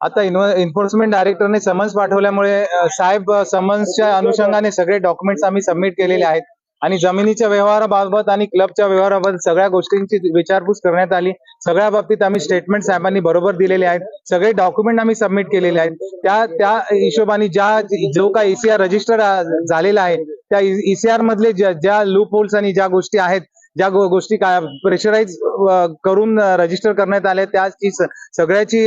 आता enforcement डायरेक्टरने summons पाठवल्यामुळे साहेब समन्सच्या अनुषंगाने सगळे डॉक्युमेंट्स आम्ही सबमिट केलेले आहेत. आणि जमिनीच्या व्यवहाराबाबत आणि क्लबच्या व्यवहाराबाबत सगळ्या गोष्टींची विचारपूस करण्यात आली. सगळ्या बाबतीत आम्ही स्टेटमेंट साहेबांनी बरोबर दिलेले आहेत. सगळे डॉक्युमेंट आम्ही सबमिट केलेले आहेत. त्या त्या हिशोबाने ज्या जो काय ईसीआर रजिस्टर झालेला आहे त्या ईसीआर मधले ज्या ज्या लूप होल्स आणि ज्या गोष्टी आहेत ज्या गोष्टी काय प्रेशराईज करून रजिस्टर करण्यात आल्या त्याची सगळ्याची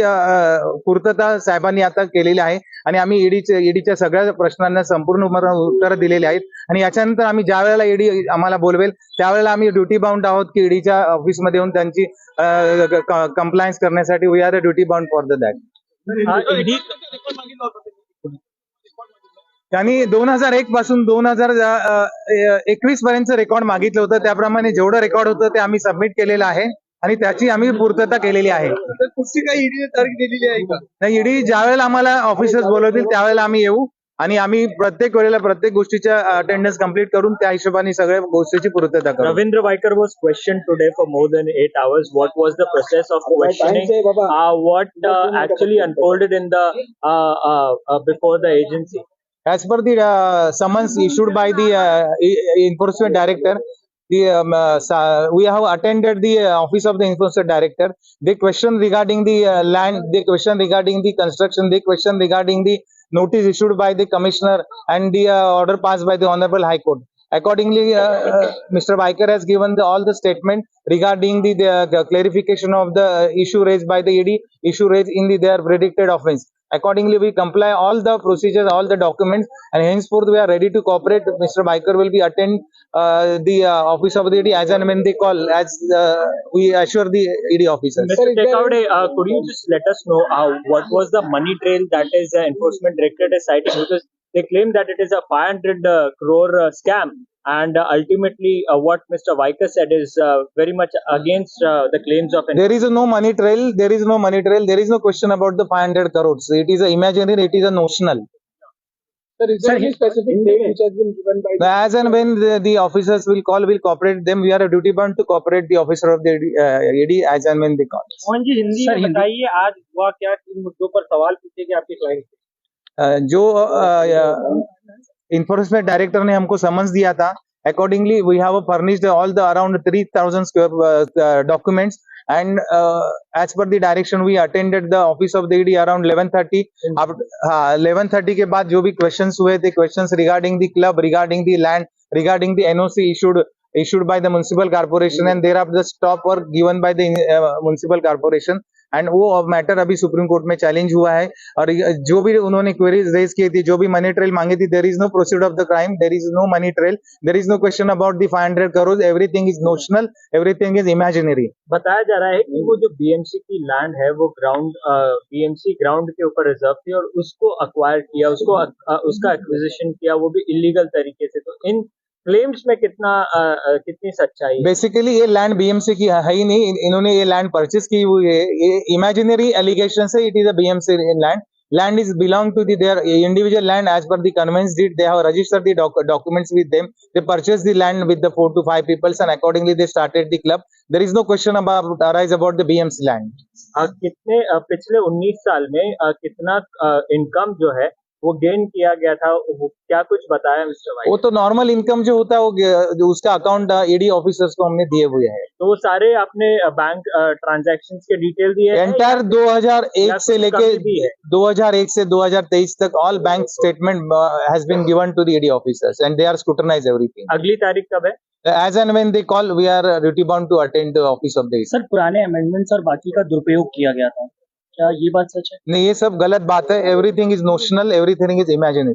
पूर्तता साहेबांनी आता केलेली आहे. आणि आम्ही ईडीच्या ईडीच्या सगळ्या प्रश्नांना संपूर्ण उत्तर दिलेली आहेत. आणि याच्यानंतर आम्ही ज्या वेळेला ईडी आम्हाला बोलवेल त्यावेळेला आम्ही ड्युटी बाउंड आहोत की ईडीच्या ऑफिसमध्ये येऊन त्यांची कंप्लायन्स करण्यासाठी we are a duty bound for the that त्यांनी दोन हजार एक पासून दोन हजार एकवीस पर्यंत रेकॉर्ड मागितलं होतं. त्याप्रमाणे जेवढं रेकॉर्ड होतं ते आम्ही सबमिट केलेलं आहे आणि त्याची आम्ही पूर्तता केलेली आहे. तर कुठची काही ईडीने तारीख दिलेली आहे का? नाही ईडी ज्या वेळेला आम्हाला ऑफिसर्स बोलवतील त्यावेळेला आम्ही येऊ आणि आम्ही प्रत्येक वेळेला प्रत्येक गोष्टीच्या अटेंडन्स कंप्लीट करून त्या हिशोबाने सगळ्या गोष्टीची पूर्तता करू. Ravindra Vaikar was questioned today for more than eight hours. What was the process of questioning? Uh, what uh, actually unfolded in the uh, uh, uh, the? As per the uh, summons issued by the uh, enforcement director, the um, uh, we have attended the uh, office of the enforcement director. They question regarding the uh, land, they question regarding the construction, they question regarding the notice issued by the commissioner and the uh, order passed by the honorable high court. Accordingly, uh, uh, Mr. Biker has given the, all the statement regarding the, the clarification of the issue raised by the ED, issue raised in the their predicted offense. Accordingly, we comply all the procedures, all the documents, and henceforth we are ready to cooperate. Mr. Biker will be attend uh, the uh, office of the ED as and when they call, as uh, we assure the ED officers. Mr. Tekavade, uh, could you just let us know uh, what was the money trail that is uh, enforcement directorate is citing? Because they claim that it is a 500 uh, crore uh, scam. And uh, ultimately, uh, what Mr. Vaikar said is uh, very much against uh, the claims of There is no money trail. There is no money trail. There is no question about the 500 crores. It is a imaginary. It is a notional. Sir, is there any specific name which has been given by the As and when the, the officers will call, will cooperate them. We are a duty bound to cooperate the officer of the uh, ED as and when they call. Mohan ji Hindi में बताइए आज हुआ क्या किन मुद्दों पर सवाल पूछे गए आपके क्लाइंट से Uh, जो इन्फोर्समेंट डायरेक्टर ने हमको समन्स दिया था। Accordingly we have furnished all the around three thousand square documents and as per direction we attended the office of the ED around eleven thirty eleven thirty के बाद जो भी question हुए थे question regarding the club regarding the land regarding the NOC issued issued by the municipal corporation and there are the stop work given by the municipal corporation and वो matter अभी supreme court में challenge हुआ है। और जो भी उन्होंने queries raise की थी, जो भी मनी ट्रेल मांगी थी there is no proceed of the crime there is no money trail there is no question about the five hundred crore everything is notional everything is imaginary बताया जा रहा है कि वो जो बीएमसी की लैंड है, वो ग्राउंड बीएमसी ग्राउंड के ऊपर रिज़र्व थी और उसको अक्वायर किया, उसको उसका एक्विजिशन किया, वो भी इलीगल तरीके से। तो इन क्लेम्स में कितना आ, कितनी सच्चाई बेसिकली ये लैंड बीएमसी की है ही नहीं। इन्होंने ये लैंड परचेस की हुई है इमेजिनरी एलिगेशन से it is BMC land land is belong to their individual land as per conveyance deed they have registered documents with them they purchase the land with the four two five peoples and accordingly they started the club there is no question about arise about the BMC land कितने पिछले 19 साल में कितना income जो है वो gain किया गया था वो क्या कुछ बताया मिस्टर भाई? वो तो नॉर्मल इनकम जो होता है वो जो उसका अकाउंट ईडी ऑफिसर्स को हमने दिए हुए हैं। तो वो सारे आपने बैंक ट्रांजैक्शन के डिटेल दिए हैं? एंटायर या 2001 से लेके कमी भी है? 2001 से 2023 तक all bank statement has been given to the ED officers and they are scrutinise everything अगली तारीख कब है? As and when they call we are uh, bound to attend the office of sir पुराने अमेंडमेंट्स और बाकी का दुरुपयोग किया गया था। क्या ये बात सच है? नहीं, ये सब गलत बात है। Everything is notional everything is imaginary